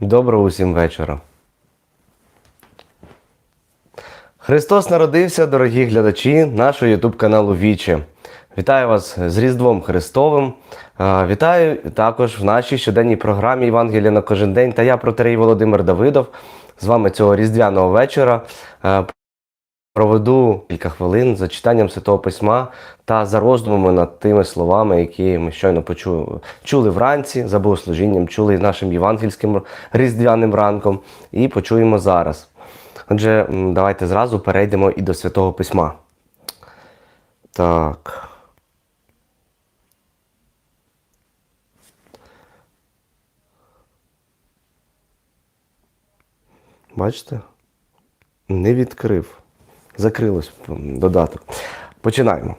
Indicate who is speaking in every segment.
Speaker 1: Доброго усім вечора. Христос народився, дорогі глядачі нашого Ютуб каналу Вічі. Вітаю вас з Різдвом Христовим. Вітаю також в нашій щоденній програмі Євангелія на кожен день. Та я протерей Володимир Давидов. З вами цього різдвяного вечора. Проведу кілька хвилин за читанням Святого Письма та за роздумами над тими словами, які ми щойно почули чули вранці за богослужінням, чули нашим євангельським різдвяним ранком і почуємо зараз. Отже, давайте зразу перейдемо і до Святого Письма. Так. Бачите? Не відкрив. Закрилось додаток. Починаємо.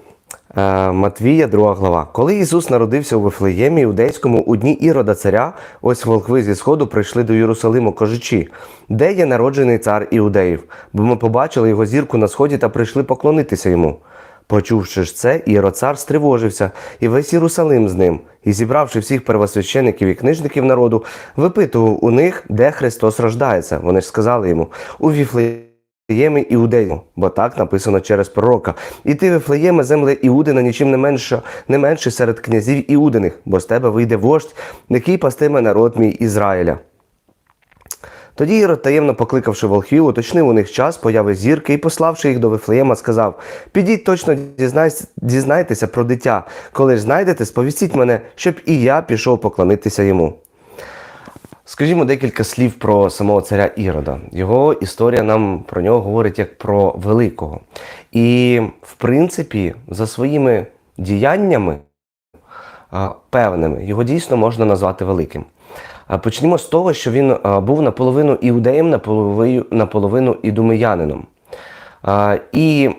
Speaker 1: Е, Матвія, 2 глава. Коли Ісус народився у Вифлеємі Іудейському у дні Ірода царя, ось волхви зі сходу прийшли до Єрусалиму, кажучи, де є народжений цар Іудеїв? Бо ми побачили його зірку на сході та прийшли поклонитися йому. Почувши ж це, Ірод цар стривожився, і весь Єрусалим з ним, і зібравши всіх первосвящеників і книжників народу, випитував у них, де Христос рождається. Вони ж сказали йому у Віфлеємі. Вифлеєми Іудею, бо так написано через пророка. І ти, Вифлеєме, земле Іудина, нічим не менше, не менше серед князів Іудиних, бо з тебе вийде вождь, який пастиме народ мій Ізраїля. Тоді Ірод, таємно покликавши волхвів, уточнив у них час появи зірки і, пославши їх до Вифлеєма, сказав: Підіть точно дізнайтеся про дитя. Коли ж знайдете, сповістіть мене, щоб і я пішов поклонитися йому. Скажімо декілька слів про самого царя Ірода. Його історія нам про нього говорить як про великого. І, в принципі, за своїми діяннями певними, його дійсно можна назвати великим. Почнімо з того, що він був наполовину іудеєм, наполовину, ідумеянином. І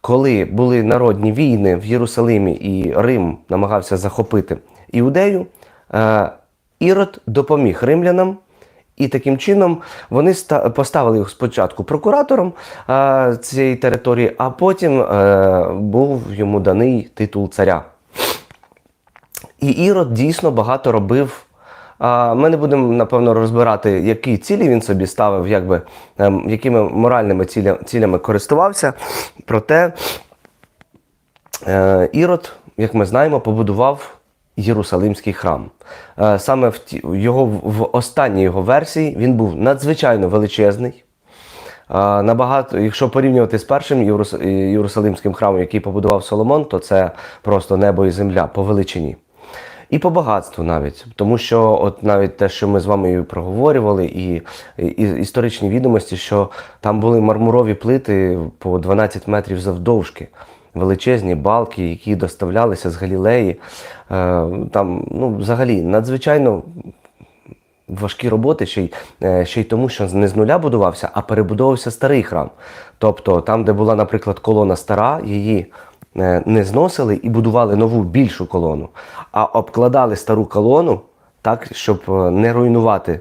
Speaker 1: коли були народні війни в Єрусалимі і Рим намагався захопити іудею, Ірод допоміг римлянам. І таким чином вони поставили їх спочатку прокуратором е, цієї території, а потім е, був йому даний титул царя. І Ірод дійсно багато робив. А, Ми не будемо, напевно, розбирати, які цілі він собі ставив, якби, ем, якими моральними ціля, цілями користувався. Проте е, Ірод, як ми знаємо, побудував Єрусалимський храм. Е, Саме в його, в останній його версії він був надзвичайно величезний. Набагато, якщо порівнювати з першим Єрусалимським храмом, який побудував Соломон, то це просто небо і земля по величині. І по багатству навіть, тому що от навіть те, що ми з вами проговорювали, і, і історичні відомості, що там були мармурові плити по 12 метрів завдовжки, величезні балки, які доставлялися з Галілеї. Е, Там, ну, взагалі, надзвичайно важкі роботи ще й, е, ще й тому, що не з нуля будувався, а перебудовувався старий храм. Тобто там, де була, наприклад, колона стара, її е, не зносили і будували нову більшу колону, а обкладали стару колону так, щоб не руйнувати.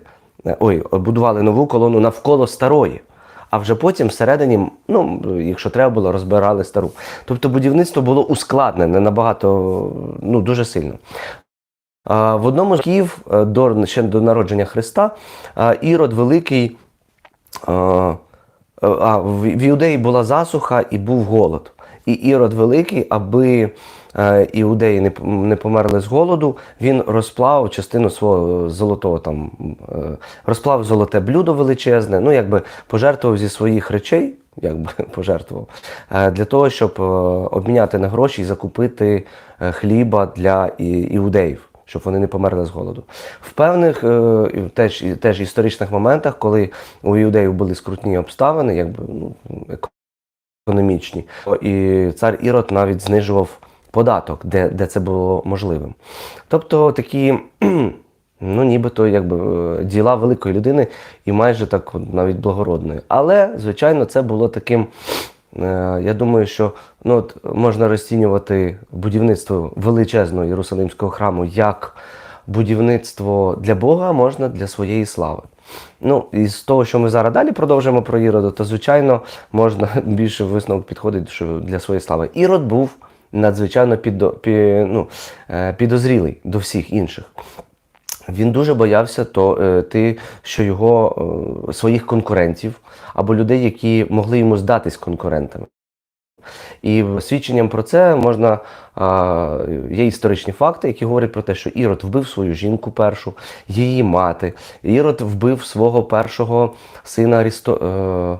Speaker 1: Ой, будували нову колону навколо старої. А вже потім всередині, ну, якщо треба було, розбирали стару. Тобто будівництво було ускладнене набагато, ну, дуже сильно. В одному з Київ е, до ще до народження Христа Ірод Великий. а, А, в Іудеї була засуха і був голод. І Ірод Великий, аби е, іудеї не, померли з голоду, він розплав частину свого золотого там, е, розплав золоте блюдо величезне, ну якби пожертвував зі своїх речей, якби пожертвував, е, для того, щоб е, обміняти на гроші і закупити е, хліба для іудеїв щоб вони не померли з голоду. В певних е, теж, теж історичних моментах, коли у іудеїв були скрутні обставини, якби ну, економічні, і цар Ірод навіть знижував податок, де, де це було можливим. Тобто такі. Ну, нібито якби е, діла великої людини і майже так навіть благородної. Але, звичайно, це було таким. е, Я думаю, що ну, от, можна розцінювати будівництво величезного Єрусалимського храму як будівництво для Бога, а можна для своєї слави. Ну, і з того, що ми зараз далі продовжимо про Ірода, то звичайно можна більше висновок підходить що для своєї слави. Ірод був надзвичайно підо, пі, ну, е, підозрілий до всіх інших. Він дуже боявся то, е, ти, що його е, своїх конкурентів або людей, які могли йому здатись конкурентами. І свідченням про це можна а, є історичні факти, які говорять про те, що Ірод вбив свою жінку першу, її мати. Ірод вбив свого першого сина Арісто,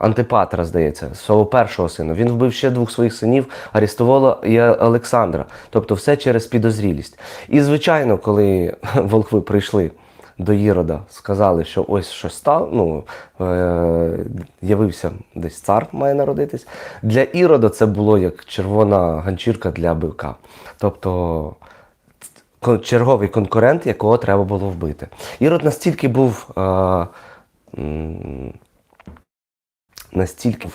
Speaker 1: Антипатра, здається, свого першого сина. Він вбив ще двох своїх синів Арістовола і Олександра. Тобто все через підозрілість. І, звичайно, коли волхви прийшли до Ірода, сказали, що ось щось стало, ну, е, явився десь цар має народитись. Для Ірода це було як червона ганчірка для бика. Тобто черговий конкурент, якого треба було вбити. Ірод настільки був. Е, настільки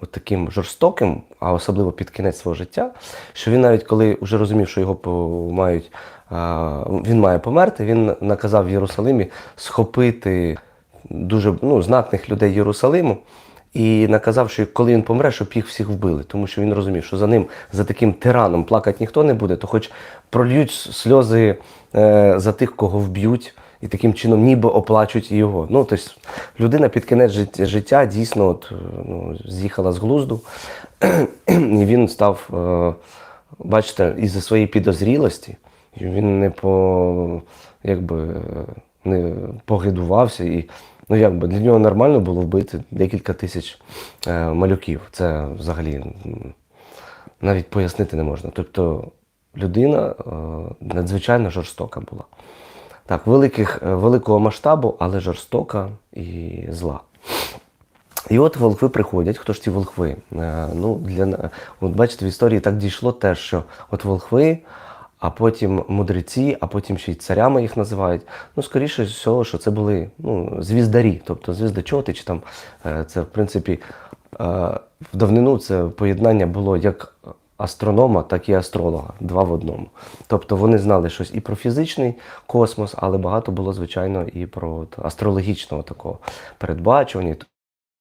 Speaker 1: от таким жорстоким, а особливо під кінець свого життя, що він навіть коли вже розумів, що його мають, він має померти, він наказав в Єрусалимі схопити дуже ну, знатних людей Єрусалиму. І наказав, що коли він помре, щоб їх всіх вбили, тому що він розумів, що за ним, за таким тираном плакати ніхто не буде, то хоч прольють сльози е, за тих, кого вб'ють, і таким чином ніби оплачуть і його. Ну, тобто людина під кінець життя дійсно от, е, ну, з'їхала з глузду, і він став, е, бачите, із-за своєї підозрілості, він не по, якби, не погидувався. І, ну, якби, для нього нормально було вбити декілька тисяч е, малюків. Це взагалі навіть пояснити не можна. Тобто людина надзвичайно жорстока була. Так, великих, е, великого масштабу, але жорстока і зла. І от волхви приходять. Хто ж ці волхви? Е, Ну, для, от бачите, в історії так дійшло теж, що от волхви, а потім мудреці, а потім ще й царями їх називають. Ну, скоріше всього, що це були ну, звіздарі, тобто звіздочоти, чи там е, це, в принципі, в давнину це поєднання було як астронома, так і астролога, два в одному. Тобто вони знали щось і про фізичний космос, але багато було, звичайно, і про астрологічного такого передбачування. і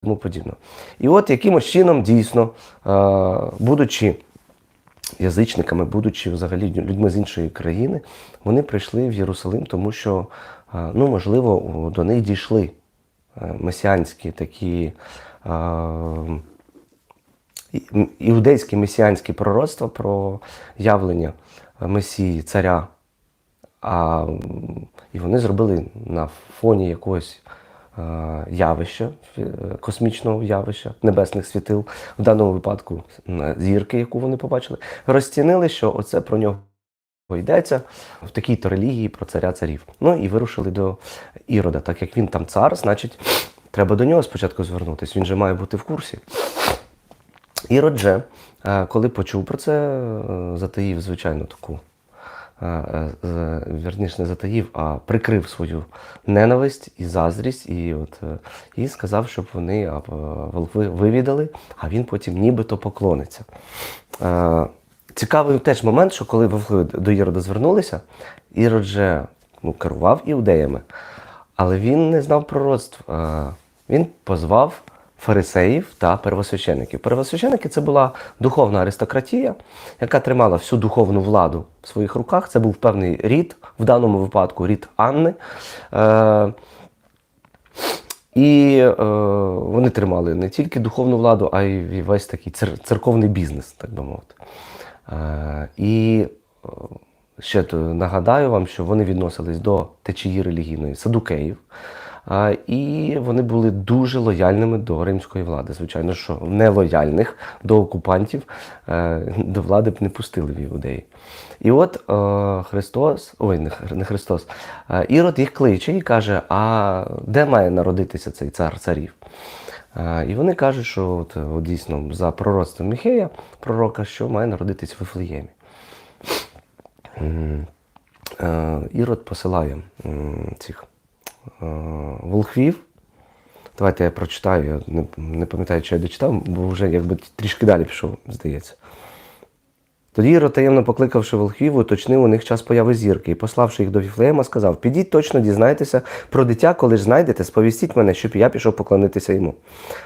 Speaker 1: тому подібне. І от якимось чином дійсно, е, будучи язичниками, будучи взагалі людьми з іншої країни, вони прийшли в Єрусалим, тому що, е, ну, можливо, до них дійшли е, месіанські такі. Е, Іудейські месіанські пророцтва про явлення Месії, царя. А, і вони зробили на фоні якогось е, явища, е, космічного явища, небесних світил, в даному випадку зірки, яку вони побачили, розцінили, що оце про нього йдеться в такій-то релігії про царя царів. Ну і вирушили до Ірода. Так як він там цар, значить, треба до нього спочатку звернутися. Він же має бути в курсі. Ірод же, е, коли почув про це, е, затаїв, звичайно, таку. е, е, е, Вірніше, не затаїв, а прикрив свою ненависть і заздрість, і от, і сказав, щоб вони волхви вивідали, а він потім нібито поклониться. Цікавий теж момент, що коли волхви до Ірода звернулися, Ірод же ну, керував іудеями, але він не знав пророцтв. Він позвав фарисеїв та первосвящеників. Первосвященики це була духовна аристократія, яка тримала всю духовну владу в своїх руках. Це був певний рід, в даному випадку рід Анни. Е, і е, вони тримали не тільки духовну владу, а й весь такий цер- церковний бізнес, так би мовити. Е, і е, ще нагадаю вам, що вони відносились до течії релігійної садукеїв. І вони були дуже лояльними до римської влади. Звичайно, що нелояльних до окупантів е, до влади б не пустили в іудеї. І от е, Христос, ой, не, Христос, Ірод їх кличе і каже: а де має народитися цей цар царів? І вони кажуть, що от, от дійсно за пророцтвом Міхея, пророка, що має народитись в Вифлеємі. Е, Ірод посилає цих волхвів. Давайте я прочитаю, я не, не пам'ятаю, чи я дочитав, бо вже якби трішки далі пішов, здається. Тоді таємно покликавши волхвів, уточнив у них час появи зірки і, пославши їх до Віфлеєма, сказав: Підіть точно дізнайтеся про дитя, коли ж знайдете, сповістіть мене, щоб я пішов поклонитися йому.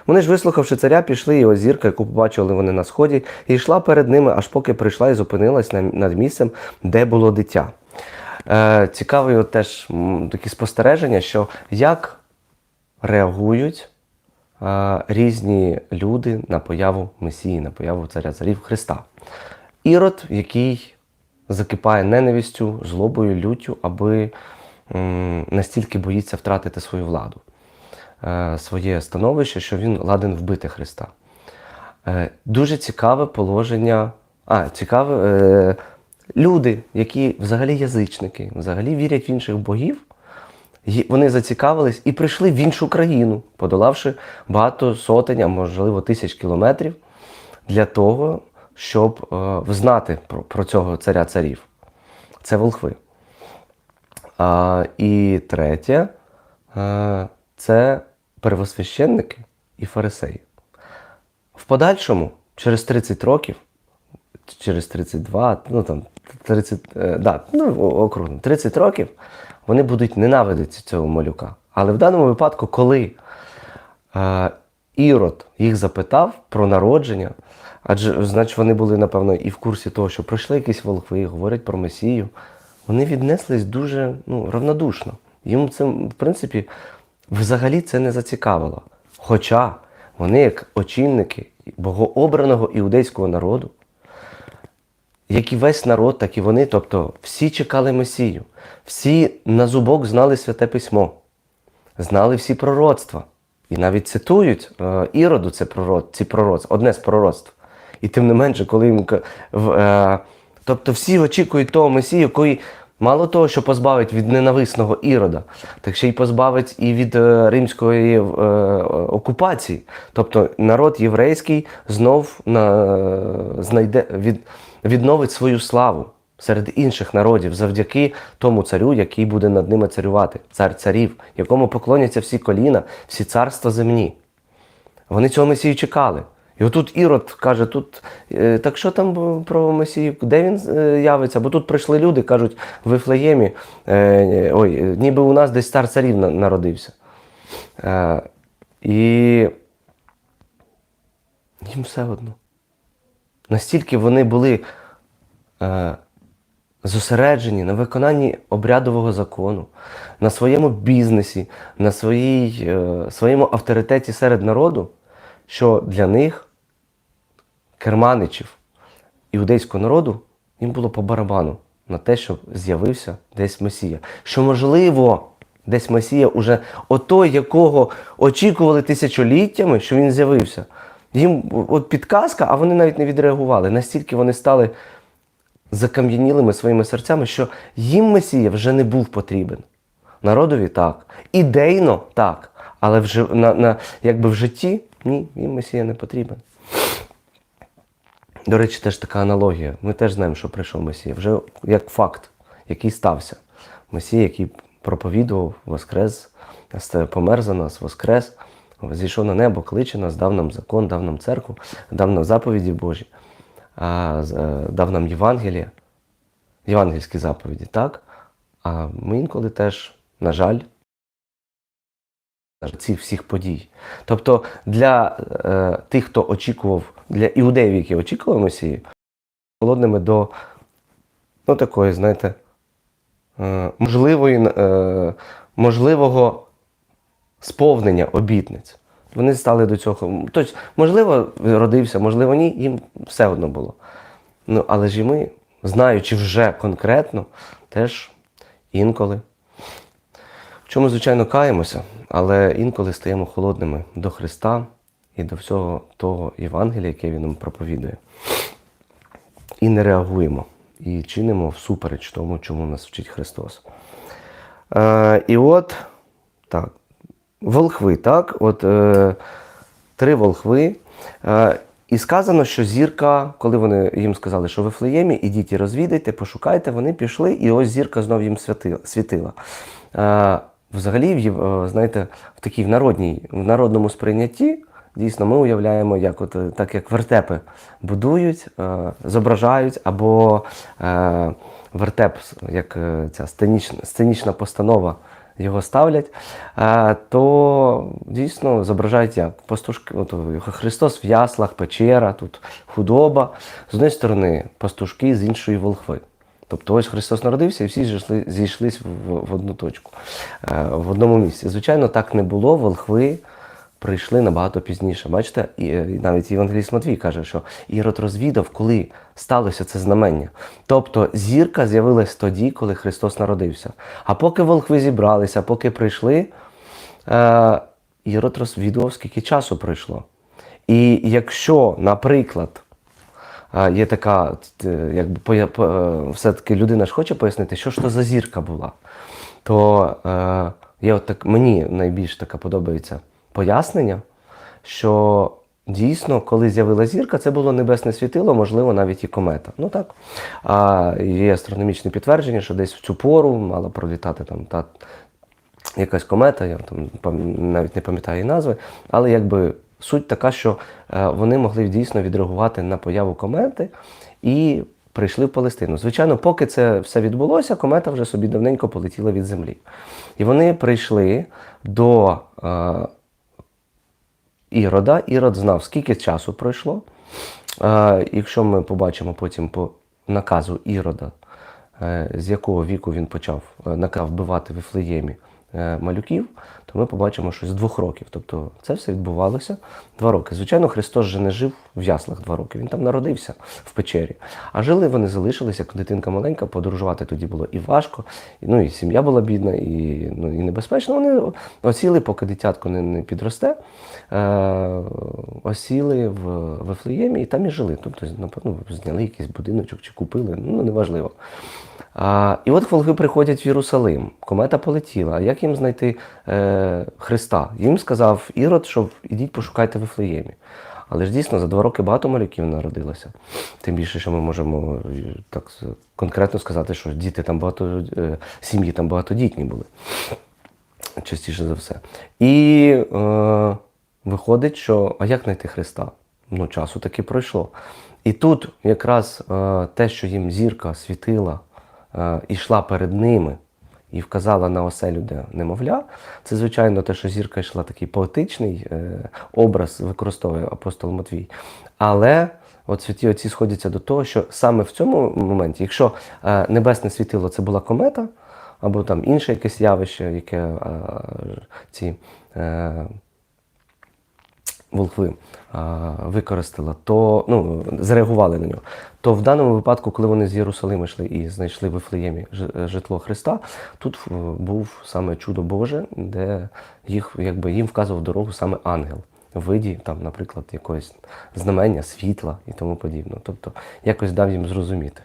Speaker 1: Вони ж, вислухавши царя, пішли, і ось зірка, яку побачили вони на сході, і йшла перед ними, аж поки прийшла і зупинилась над місцем, де було дитя. Е, цікаві теж такі спостереження, що як реагують е, різні люди на появу Месії, на появу царя царів Христа. Ірод, який закипає ненавистю, злобою, люттю, аби м, настільки боїться втратити свою владу, е, своє становище, що він ладен вбити Христа. Е, Дуже цікаве положення. А, цікаве. Е, люди, які взагалі язичники, взагалі вірять в інших богів, вони зацікавились і прийшли в іншу країну, подолавши багато сотень, а можливо тисяч кілометрів для того, щоб е, знати про, про цього царя царів. Це волхви. А, і третє е, це первосвященники і фарисеї. В подальшому, через 30 років, через 32, ну там 30, е, да, ну, о- округло, 30 років, вони будуть ненавидіти цього малюка. Але в даному випадку, коли е, Ірод їх запитав про народження, адже значить вони були, напевно, і в курсі того, що прийшли якісь волхви, говорять про Месію, вони віднеслись дуже ну, равнодушно. Їм це, в принципі, взагалі це не зацікавило. Хоча вони, як очільники богообраного іудейського народу, як і весь народ, так і вони, тобто всі чекали Месію, всі на зубок знали святе письмо, знали всі пророцтва. І навіть цитують е, Іроду це пророц, ці пророцтва, одне з пророцтв. І тим не менше, коли їм е, тобто всі очікують того Месію, який мало того, що позбавить від ненависного Ірода, так ще й позбавить і від е, римської окупації. Тобто народ єврейський знов на, знайде, від, відновить свою славу серед інших народів завдяки тому царю, який буде над ними царювати, цар царів, якому поклоняться всі коліна, всі царства земні. Вони цього Месію чекали. І отут Ірод каже: тут, е, так що там про Месію, де він е, явиться? Бо тут прийшли люди, кажуть, в Вифлеємі, е, ой, ніби у нас десь цар царів народився. І їм все одно. Настільки вони були е, зосереджені на виконанні обрядового закону, на своєму бізнесі, на своїй, е, своєму авторитеті серед народу, що для них, керманичів іудейського народу, їм було по барабану на те, що з'явився десь Месія. Що, можливо, десь Месія уже отой, якого очікували тисячоліттями, що він з'явився. Їм от підказка, а вони навіть не відреагували. Настільки вони стали закам'янілими своїми серцями, що їм Месія вже не був потрібен. Народові так. Ідейно так. Але в, на, на, якби в житті ні, їм Месія не потрібен. До речі, теж така аналогія. Ми теж знаємо, що прийшов Месія. Вже як факт, який стався. Месія, який проповідував, воскрес, помер за нас, воскрес, зійшов на небо, кличе нас, дав нам закон, дав нам церкву, дав нам заповіді Божі, е, дав нам Євангеліє, євангельські заповіді, так? А ми інколи теж, на жаль, цих всіх подій. Тобто для е, тих, хто очікував, для іудеїв, які очікували Месії, холодними до ну, такої, знаєте, е, можливої, е, можливого сповнення обітниць. Вони стали до цього. Тобто, можливо, родився, можливо, ні, їм все одно було. Ну, але ж і ми, знаючи вже конкретно, теж інколи. В чому, звичайно, каємося, але інколи стаємо холодними до Христа і до всього того Євангелія, яке Він нам проповідує. І не реагуємо, і чинимо всупереч тому, чому нас вчить Христос. Е, і от так, волхви, так? От е, три волхви. Е, і сказано, що зірка, коли вони їм сказали, що в Вифлеємі, ідіть і розвідайте, пошукайте, вони пішли, і ось зірка знов їм світила. Е, взагалі, е, знаєте, в такій в народній, в народному сприйнятті, дійсно, ми уявляємо, як от, е, так як вертепи будують, е, зображають, або е, вертеп, як е, ця сценічна, сценічна постанова його ставлять, е, то дійсно зображають як пастушки, от, Христос в яслах, печера, тут худоба. З однієї сторони пастушки, з іншої волхви. Тобто ось Христос народився і всі зійшли, зійшлись в, в одну точку, е, в одному місці. Звичайно, так не було. Волхви прийшли набагато пізніше. Бачите, і, е, і навіть Євангеліст Матвій каже, що Ірод розвідав, коли сталося це знамення. Тобто зірка з'явилась тоді, коли Христос народився. А поки волхви зібралися, поки прийшли, е, Ірод розвідував, скільки часу пройшло. І якщо, наприклад, е, є така, е, якби все-таки людина ж хоче пояснити, що ж то за зірка була, то е, є от так, мені найбільш така подобається пояснення, що дійсно, коли з'явилася зірка, це було небесне світило, можливо, навіть і комета. Ну так. А є астрономічне підтвердження, що десь в цю пору мала пролітати там та якась комета, я там навіть не пам'ятаю її назви, але якби суть така, що е, вони могли дійсно відреагувати на появу комети і прийшли в Палестину. Звичайно, поки це все відбулося, комета вже собі давненько полетіла від землі. І вони прийшли до е, Ірода. Ірод знав, скільки часу пройшло. Якщо ми побачимо потім по наказу Ірода, е, з якого віку він почав е, наказ вбивати в Вифлеємі е, малюків, то ми побачимо, що з двох років. Тобто це все відбувалося два роки. Звичайно, Христос же не жив в яслах два роки. Він там народився в печері. А жили вони залишилися, як дитинка маленька, подорожувати тоді було і важко, і, ну і сім'я була бідна, і, ну, і небезпечно. Вони осіли, поки дитятко не, не підросте, е, осіли в Вифлеємі і там і жили. Тобто, напевно, зняли якийсь будиночок чи купили, ну неважливо. А, і от волги приходять в Єрусалим. Комета полетіла. А як їм знайти е, Христа? Їм сказав Ірод, що ідіть пошукайте в Вифлеємі. Але ж дійсно за два роки багато малюків народилося. Тим більше, що ми можемо е, так конкретно сказати, що діти там багато, е, сім'ї там багатодітні були. Частіше за все. І е, виходить, що а як знайти Христа? Ну, часу таки пройшло. І тут якраз е, те, що їм зірка світила, е, ішла перед ними і вказала на оселю, де немовля, це, звичайно, те, що зірка йшла такий поетичний е, образ, використовує апостол Матвій. Але от святі отці сходяться до того, що саме в цьому моменті, якщо е, небесне світило це була комета, або там інше якесь явище, яке е, ці волхви використала, то ну, зреагували на нього. То в даному випадку, коли вони з Єрусалима йшли і знайшли в Вифлеємі житло Христа, тут е, був саме чудо Боже, де їх, якби, їм вказував дорогу саме ангел. В виді, там, наприклад, якогось знамення, світла і тому подібне. Тобто якось дав їм зрозуміти.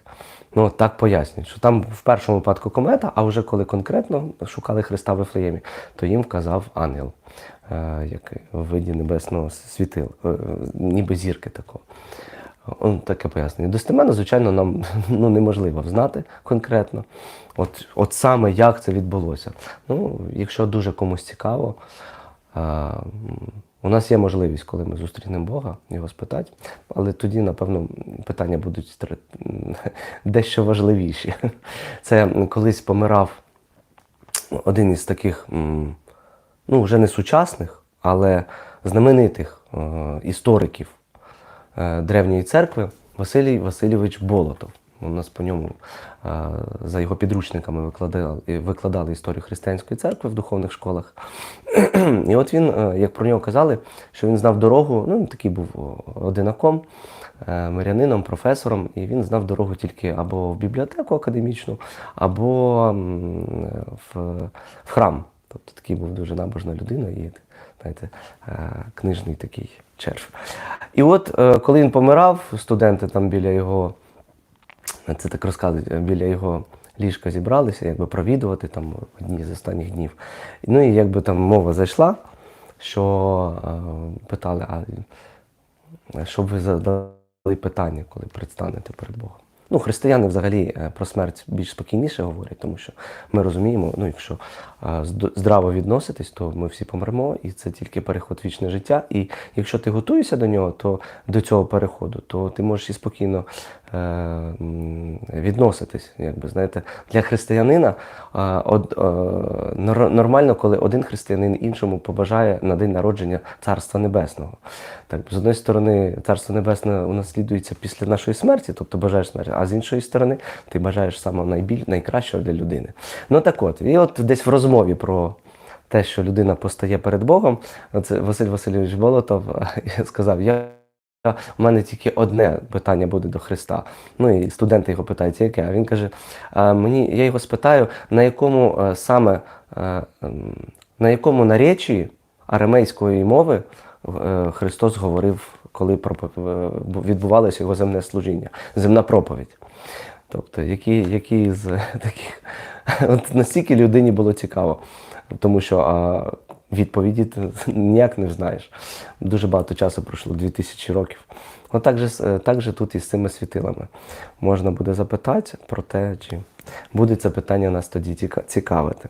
Speaker 1: Ну, так пояснюють, що там в першому випадку комета, а вже коли конкретно шукали Христа в Вифлеємі, то їм вказав ангел, е, як в виді небесного світила, е, ніби зірки такого. Он таке пояснення. Достеменно, звичайно, нам ну, неможливо знати конкретно, от, от саме як це відбулося. Ну, якщо дуже комусь цікаво, м, у нас є можливість, коли ми зустрінемо Бога, його спитати, але тоді, напевно, питання будуть дещо важливіші. Це колись помирав один із таких, ну, вже не сучасних, але знаменитих е, істориків е, древньої церкви Василій Васильович Болотов. У нас по ньому за його підручниками викладали, викладали історію християнської церкви в духовних школах. І от він, е, як про нього казали, що він знав дорогу, ну він такий був одинаком, е, мирянином, професором, і він знав дорогу тільки або в бібліотеку академічну, або в, в храм. Тобто такий був дуже набожна людина і знаєте, е, книжний такий черв. І от коли він помирав, студенти там біля його, це так розказують, е, біля його ліжка зібралися, якби провідувати там одні з останніх днів. Ну і якби там мова зайшла, що е, питали, а щоб ви задали питання, коли предстанете перед Богом. Ну, християни взагалі е, про смерть більш спокійніше говорять, тому що ми розуміємо, ну, якщо е, здраво відноситись, то ми всі помремо, і це тільки переход в вічне життя. І якщо ти готуєшся до нього, то до цього переходу, то ти можеш і спокійно е, відноситись. Якби, знаєте, для християнина е, од, е, нормально, коли один християнин іншому побажає на день народження Царства Небесного. Так, з однієї сторони, Царство Небесне унаслідується після нашої смерті, тобто бажаєш смерті, а з іншої сторони, ти бажаєш самого найбіль, найкращого для людини. Ну так от, і от десь в розмові про те, що людина постає перед Богом, це Василь Васильович Болотов сказав: я. У мене тільки одне питання буде до Христа. Ну і студенти його питають, яке? А він каже: «А мені, я його спитаю, на якому е, саме е, ем, на якому наречі арамейської мови е, Христос говорив, коли відбувалося його земне служіння, земна проповідь. Тобто, які, які з таких от настільки людині було цікаво, тому що відповіді ти ніяк не знаєш. Дуже багато часу пройшло, 2000 років. Ну, так же, е, так же тут і з цими світилами. Можна буде запитати про те, чи буде це питання нас тоді цікавити.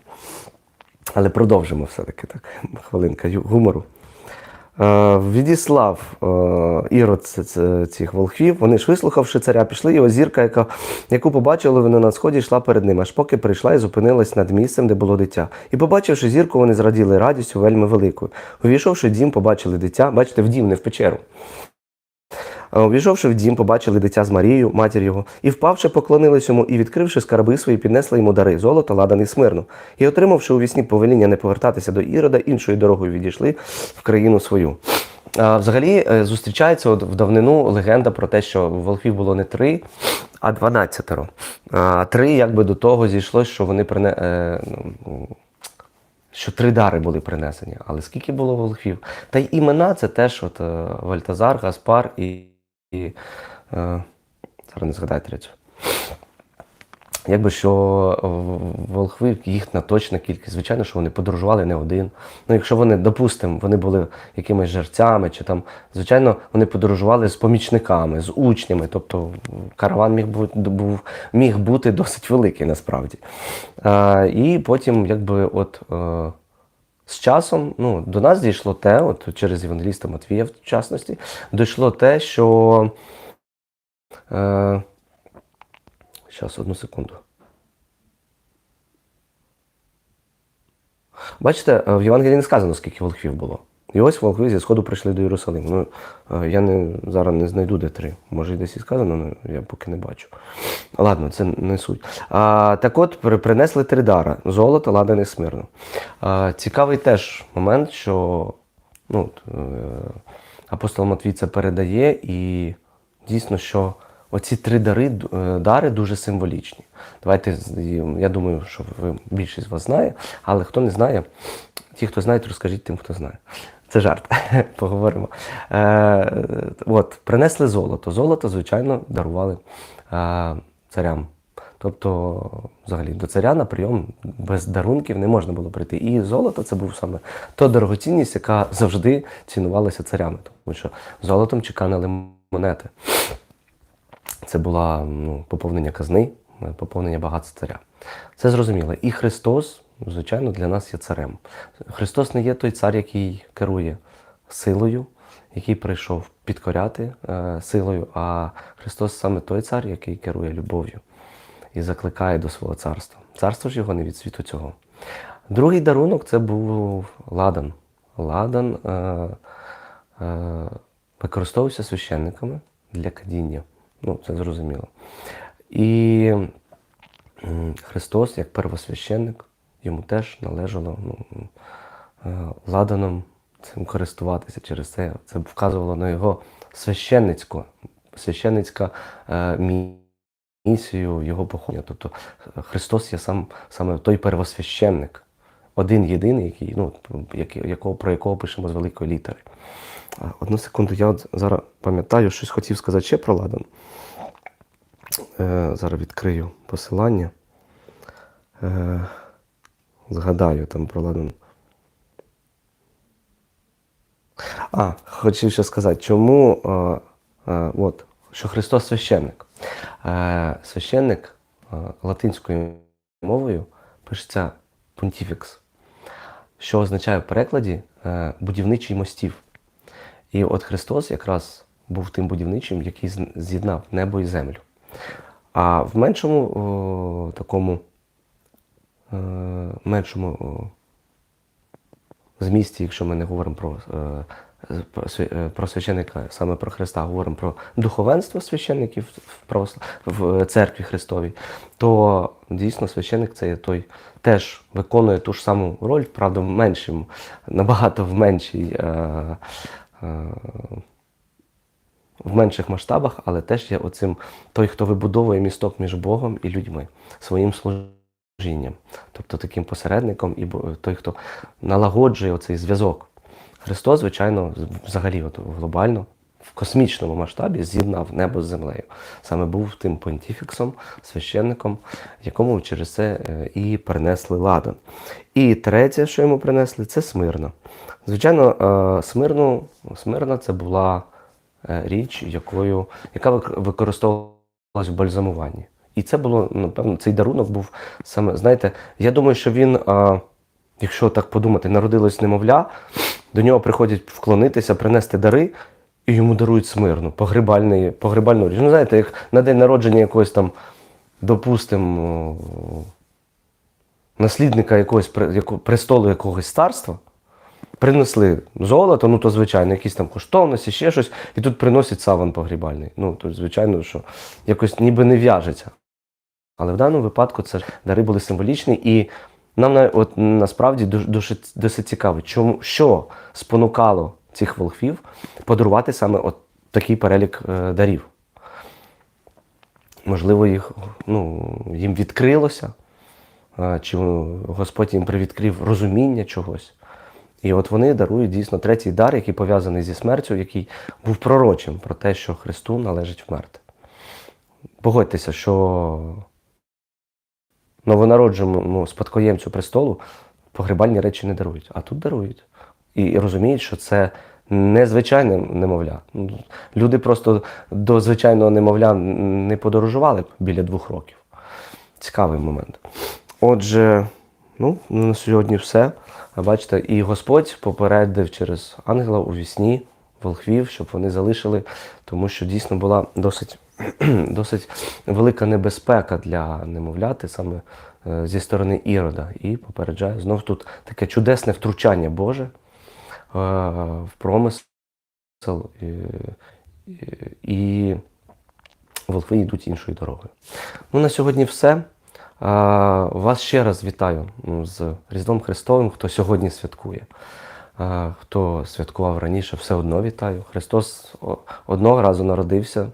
Speaker 1: Але продовжимо все-таки так. Хвилинка гумору. Е, відіслав е, Ірод цих волхвів. Вони ж вислухавши царя, пішли його зірка, яка, яку побачили вони на сході, йшла перед ним, аж поки прийшла і зупинилась над місцем, де було дитя. І побачивши зірку, вони зраділи радістю вельми великою. Увійшовши в дім, побачили дитя. Бачите, в дім, не в печеру. Увійшовши в дім, побачили дитя з Марією, матір його, і впавши, поклонились йому, і, відкривши скарби свої, піднесли йому дари золото, ладан і смирну. І, отримавши у вісні повеління не повертатися до Ірода, іншою дорогою відійшли в країну свою. Взагалі е, зустрічається от в давнину легенда про те, що волхвів було не три, а дванадцятеро. Три якби до того зійшлось, що вони прине. е, ну, що три дари були принесені. Але скільки було волхвів? Та й імена це теж от, е, Вальтазар, Гаспар і. І е, зараз не згадаю третю. Якби що е, волхви, їхня точна кількість, звичайно, що вони подорожували не один. Ну, якщо вони, допустимо, вони були якимись жерцями, чи там, звичайно, вони подорожували з помічниками, з учнями. Тобто караван міг бути, був, міг бути досить великий насправді. Е, і потім, якби, от. З часом ну, до нас дійшло те, от через Євангеліста Матвія, в частності, дійшло те, що. Е, Зараз, одну секунду. Бачите, е, в Євангелії не сказано, скільки волхвів було. І ось волхви зі сходу прийшли до Єрусалиму. Ну, е, я не, зараз не знайду, де три. Може, і десь і сказано, але я поки не бачу. Ладно, це не суть. А, так от принесли три дара: золото, ладан і смирну. А, цікавий теж момент, що ну, е, апостол Матвій це передає, і дійсно, що оці три дари, е, дари дуже символічні. Давайте, я думаю, що ви більшість з вас знає, але хто не знає, ті, хто знають, розкажіть тим, хто знає. Це жарт, поговоримо. Е, от, принесли золото. Золото, звичайно, дарували е, царям. Тобто, взагалі, до царя на прийом без дарунків не можна було прийти. І золото це був саме та дорогоцінність, яка завжди цінувалася царями, тому що золотом чеканили монети. Це була ну, поповнення казни, поповнення багатства царя. Це зрозуміло. І Христос, звичайно, для нас є царем. Христос не є той цар, який керує силою, який прийшов підкоряти е, силою, а Христос саме той цар, який керує любов'ю і закликає до свого царства. Царство ж його не від світу цього. Другий дарунок це був ладан. Ладан е, е, використовувався священниками для кадіння. Ну, це зрозуміло. І Христос, як первосвященник, йому теж належало ну, е, ладаном цим користуватися через це. Це вказувало на його священницьку, священницька е, місію його походження. Тобто е, Христос є сам саме той первосвященник, один єдиний, який, ну, якого, про якого пишемо з великої літери. Одну секунду, я от зараз пам'ятаю, щось хотів сказати ще про Ладан. Зараз відкрию посилання. Згадаю там про Ладан. А, хотів ще сказати, чому е, е, от, що Христос священник. Е, священник е, латинською мовою пишеться понтіфікс, що означає в перекладі е, будівничий мостів. І от Христос якраз був тим будівничим, який з'єднав небо і землю. А в меншому о, такому меншому змісті, якщо ми не говоримо про, е, про, е, священника, саме про Христа, говоримо про духовенство священників в, церкві Христовій, то дійсно священник це є той теж виконує ту ж саму роль, правда, в меншому, набагато в меншій. Е, е, в менших масштабах, але теж є оцим той, хто вибудовує місток між Богом і людьми своїм служінням. Тобто таким посередником і той, хто налагоджує оцей зв'язок. Христос, звичайно, взагалі от, глобально, в космічному масштабі з'єднав небо з землею. Саме був тим понтіфіксом, священником, якому через це е, і принесли ладан. І третє, що йому принесли, це смирно. Звичайно, е, смирну, смирна це була е, річ, якою, яка вик- використовувалась в бальзамуванні. І це було, напевно, цей дарунок був саме, знаєте, я думаю, що він, а, якщо так подумати, народилось немовля, до нього приходять вклонитися, принести дари, і йому дарують смирну, погребальний, погребальну річ. Ну, знаєте, як на день народження якогось там, допустимо, наслідника якогось престолу якогось царства, принесли золото, ну то звичайно, якісь там коштовності, ще щось, і тут приносять саван погрібальний. Ну, то звичайно, що якось ніби не в'яжеться. Але в даному випадку це дари були символічні, і нам от, насправді дуже, досить цікаво, чому, що спонукало цих волхвів подарувати саме от такий перелік е, дарів. Можливо, їх, ну, їм відкрилося, чи Господь їм привідкрив розуміння чогось. І от вони дарують дійсно третій дар, який пов'язаний зі смертю, який був пророчим про те, що Христу належить вмерти. Погодьтеся, що новонародженому спадкоємцю престолу погребальні речі не дарують, а тут дарують. І розуміють, що це незвичайне немовля. Ну, Люди просто до звичайного немовля не подорожували біля двох років. Цікавий момент. Отже, ну, на сьогодні все. Бачите, і Господь попередив через ангела у вісні волхвів, щоб вони залишили, тому що дійсно була досить, досить велика небезпека для немовляти саме е, зі сторони Ірода. І попереджає знов тут таке чудесне втручання Боже е, в промисел. І, і, і волхви йдуть іншою дорогою. Ну, на сьогодні все. Вас ще раз вітаю з Різдвом Христовим, хто сьогодні святкує. Хто святкував раніше, все одно вітаю. Христос одного разу народився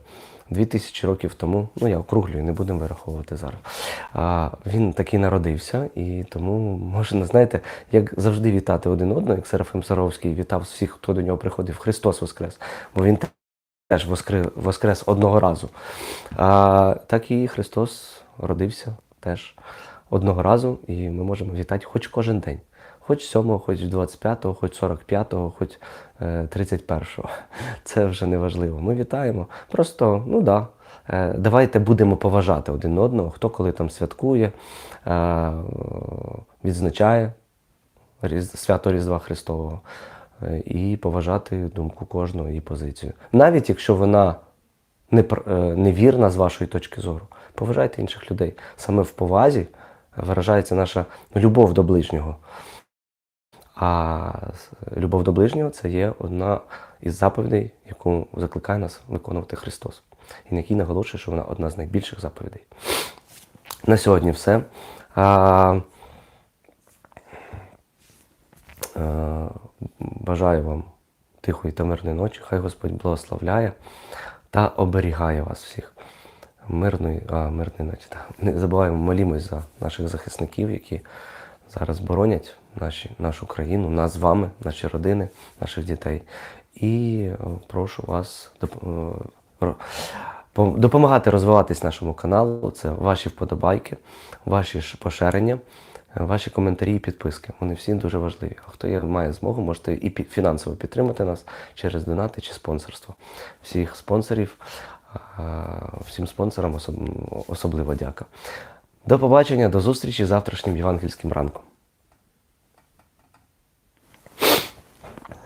Speaker 1: дві тисячі років тому. Ну, я округлюю, не будемо вираховувати зараз. Він таки народився, і тому можна, знаєте, як завжди вітати один одного, як Серафим Саровський вітав всіх, хто до нього приходив. Христос Воскрес! Бо він теж воскри, воскрес одного разу. Так і Христос родився теж одного разу, і ми можемо вітати хоч кожен день. Хоч 7-го, хоч 25-го, хоч 45-го, хоч е, 31-го. Це вже не важливо. Ми вітаємо. Просто, ну да, е, давайте будемо поважати один одного, хто коли там святкує, е, відзначає свято Різдва Христового е, і поважати думку кожного і позицію. Навіть якщо вона е, невірна з вашої точки зору, поважайте інших людей. Саме в повазі виражається наша любов до ближнього. А любов до ближнього це є одна із заповідей, яку закликає нас виконувати Христос, і на якій наголошує, що вона одна з найбільших заповідей. На сьогодні все. А, Е, Бажаю вам тихої та мирної ночі. Хай Господь благословляє та оберігає вас всіх. Мирної, а, мирної ночі. Так. Не забуваємо, молімось за наших захисників, які зараз боронять наші, нашу країну, нас з вами, наші родини, наших дітей. І е, прошу вас е, допомагати розвиватись нашому каналу. Це ваші вподобайки, ваші поширення, е, ваші коментарі і підписки. Вони всі дуже важливі. А хто має змогу, можете і фінансово підтримати нас через донати чи спонсорство. Всіх спонсорів, всім спонсорам особливо дяка. До побачення, до зустрічі завтрашнім євангельським ранком.